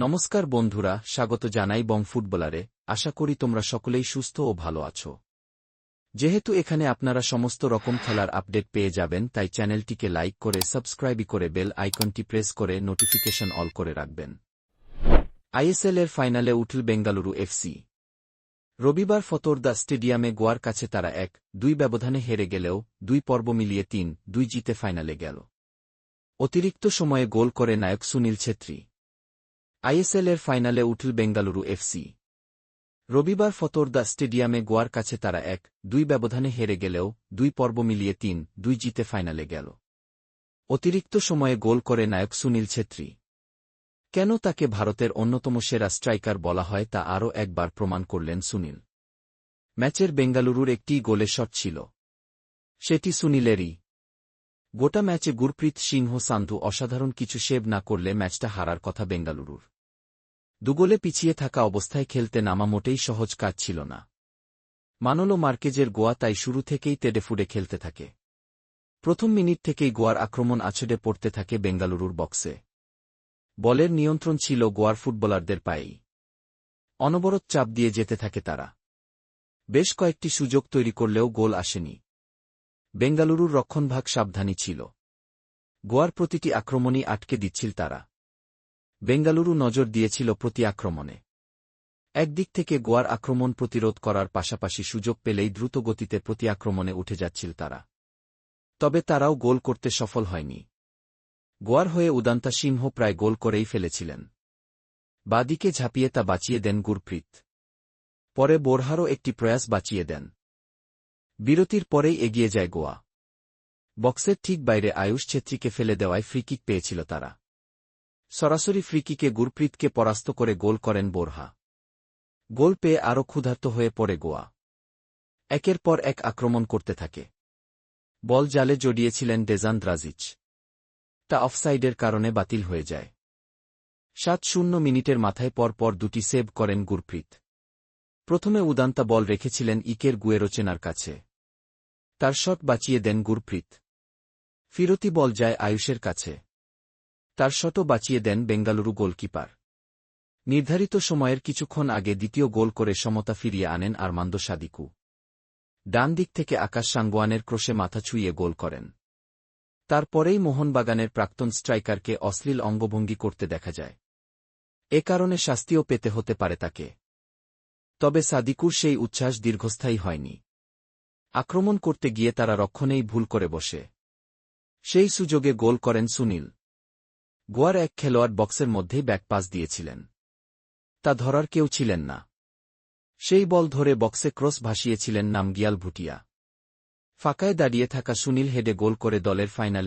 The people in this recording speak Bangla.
নমস্কার বন্ধুরা, স্বাগত জানাই বং ফুটবলারে। আশা করি তোমরা সকলেই সুস্থ ও ভালো আছো। যেহেতু এখানে আপনারা সমস্ত রকম খেলার আপডেট পেয়ে যাবেন, তাই চ্যানেলটিকে লাইক করে, সাবস্ক্রাইব করে, বেল আইকনটি প্রেস করে, নোটিফিকেশন অল করে রাখবেন। আইএসএল এর ফাইনালে উঠল বেঙ্গালুরু এফসি রবিবার ফতোরদা স্টেডিয়ামে গোয়ার কাছে তারা এক, দুই ব্যবধানে হেরে গেলেও দুই পর্ব মিলিয়ে তিন, দুই জিতে ফাইনালে গেল। অতিরিক্ত সময়ে গোল করে নায়ক সুনীল ছেত্রী। আইএসএল এর ফাইনালে উঠল বেঙ্গালুরু এফসি। রবিবার ফতোরদা স্টেডিয়ামে গোয়ার কাছে তারা এক, দুই ব্যবধানে হেরে গেলেও দুই পর্ব মিলিয়ে তিন, দুই জিতে ফাইনালে গেল। অতিরিক্ত সময়ে গোল করে নায়ক সুনীল ছেত্রী। কেন তাকে ভারতের অন্যতম সেরা স্ট্রাইকার বলা হয় তা আরও একবার প্রমাণ করলেন সুনীল। ম্যাচের বেঙ্গালুরুর একটি গোলে শট ছিল। সেটি সুনীলেরই গোটা ম্যাচে গুরপ্রীত সিংহ সান্ধু অসাধারণ কিছু সেভ না করলে ম্যাচটা হারার কথা বেঙ্গালুরুর। দুগোলে পিছিয়ে থাকা অবস্থায় খেলতে নামা মোটেই সহজ কাজ ছিল না। মানলো মার্কেজের গোয়া তাই শুরু থেকেই তেডেফুডে খেলতে থাকে। প্রথম মিনিট থেকেই গোয়ার আক্রমণ আছড়ে পড়তে থাকে বেঙ্গালুরুর বক্সে। বলের নিয়ন্ত্রণ ছিল গোয়ার ফুটবলারদের পায়েই। অনবরত চাপ দিয়ে যেতে থাকে তারা। বেশ কয়েকটি সুযোগ তৈরি করলেও গোল আসেনি। বেঙ্গালুরুর রক্ষণভাগ সাবধানী ছিল। গোয়ার প্রতিটি আক্রমণই আটকে দিচ্ছিল তারা। বেঙ্গালুরু নজর দিয়েছিল প্রতি আক্রমণে একদিক থেকে গোয়ার আক্রমণ প্রতিরোধ করার পাশাপাশি সুযোগ পেলেই দ্রুত গতিতে প্রতি আক্রমণে উঠে যাচ্ছিল তারা। তবে তারাও গোল করতে সফল হয়নি। গোয়ার হয়ে উদান্তা সিংহ প্রায় গোল করেই ফেলেছিলেন। বাদিকে ঝাঁপিয়ে তা বাঁচিয়ে দেন গুরপ্রীত। পরে বোরহারও একটি প্রয়াস বাঁচিয়ে দেন। বিরতির পরেই এগিয়ে যায় গোয়া। বক্সের ঠিক বাইরে আয়ুষ ছেত্রীকে ফেলে দেওয়ায় ফ্রিকিক পেয়েছিল তারা। সরাসরি ফ্রিকিকে গুরপ্রীতকে পরাস্ত করে গোল করেন বোরহা। গোল পেয়ে আরও ক্ষুধার্ত হয়ে পড়ে গোয়া। একের পর এক আক্রমণ করতে থাকে। বল জালে জড়িয়েছিলেন ডেজান দ্রাজিচ। তা অফসাইডের কারণে বাতিল হয়ে যায়। সাত শূন্য মিনিটের মাথায় পর পর দুটি সেভ করেন গুরপ্রীত। প্রথমে উদান্তা বল রেখেছিলেন ইকের গুয়েরোচেনার কাছে। তার শট বাঁচিয়ে দেন গুরপ্রীত। ফিরতি বল যায় আয়ুষের কাছে। তার শটও বাঁচিয়ে দেন বেঙ্গালুরু গোলকিপার। নির্ধারিত সময়ের কিছুক্ষণ আগে দ্বিতীয় গোল করে সমতা ফিরিয়ে আনেন আরমান্দ সাদিকু। ডান দিক থেকে আকাশ সাঙ্গোয়ানের ক্রোশে মাথা ছুঁয়ে গোল করেন। তারপরেই মোহনবাগানের প্রাক্তন স্ট্রাইকারকে অশ্লীল অঙ্গভঙ্গি করতে দেখা যায়। এ কারণে শাস্তিও পেতে হতে পারে তাকে। তবে সাদিকুর সেই উচ্ছ্বাস দীর্ঘস্থায়ী হয়নি। আক্রমণ করতে গিয়ে তারা রক্ষণেই ভুল করে বসে। সেই সুযোগে গোল করেন সুনীল। গোয়ার এক খেলোয়াড় বক্সের মধ্যেই ব্যাকপাস দিয়েছিলেন। তা ধরার কেউ ছিলেন না। সেই বল ধরে বক্সে ক্রস ভাসিয়েছিলেন নামগিয়াল ভুটিয়া। ফাঁকায় দাঁড়িয়ে থাকা সুনীল হেডে গোল করে দলের ফাইনালে